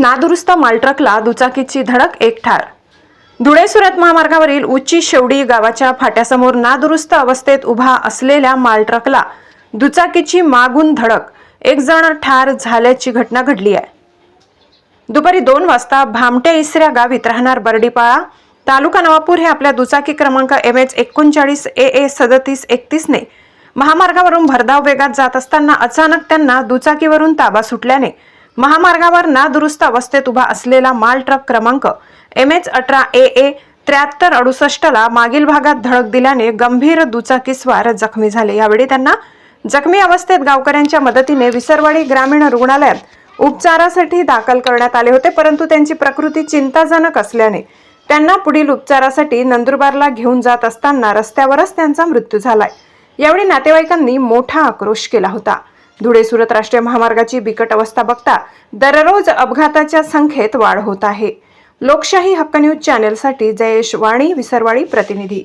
नादुरुस्त मालट्रकला दुचाकीची धडक एक ठार. धुळे सुरत महामार्गावरील उच्ची शेवडी गावाच्या फाट्यासमोर नादुरुस्त अवस्थेत उभा असलेल्या मालट्रकला दुचाकीची मागून धडक एक जण ठार झाल्याची घटना घडली आहे. दुपारी दोन वाजता भामटे इसऱ्या गावीत राहणार बर्डीपाळा तालुका नवापूर हे आपल्या दुचाकी क्रमांक एम एच एकोणचाळीस ए ए सदतीस एकतीसने महामार्गावरून भरधाव वेगात जात असताना अचानक त्यांना दुचाकीवरून ताबा सुटल्याने महामार्गावर नादुरुस्त अवस्थेत उभा असलेला माल ट्रक क्रमांक एम एच अठरा ए ए त्र्याहत्तर अडुसष्टला मागील भागात धडक दिल्याने गंभीर दुचाकीस्वार जखमी झाले. यावेळी त्यांना जखमी अवस्थेत गावकऱ्यांच्या मदतीने विसरवाडी ग्रामीण रुग्णालयात उपचारासाठी दाखल करण्यात आले होते परंतु त्यांची प्रकृती चिंताजनक असल्याने त्यांना पुढील उपचारासाठी नंदुरबारला घेऊन जात असताना रस्त्यावरच त्यांचा मृत्यू झालाय. यावेळी नातेवाईकांनी मोठा आक्रोश केला होता. धुळे सुरत राष्ट्रीय महामार्गाची बिकट अवस्था बघता दररोज अपघाताच्या संख्येत वाढ होत आहे. लोकशाही हक्क न्यूज चॅनेलसाठी जयेश वाणी विसरवाडी प्रतिनिधी.